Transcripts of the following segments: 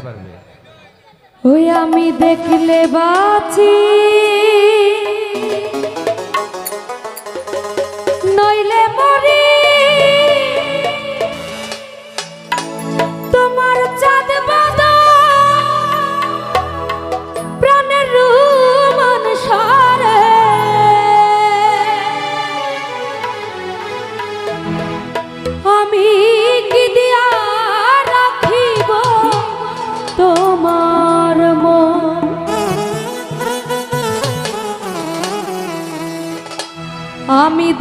পারবে। ওই আমি দেখলে বাঁচি।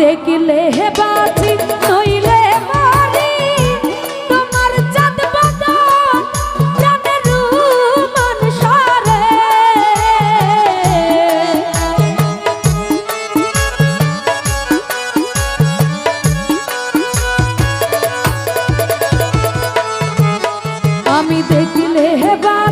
দেখলে বাঁচি নইলে মারি। তোমার চাঁদ বাদান চাঁদের রূপন সরে। আমি দেখলে বাঁচি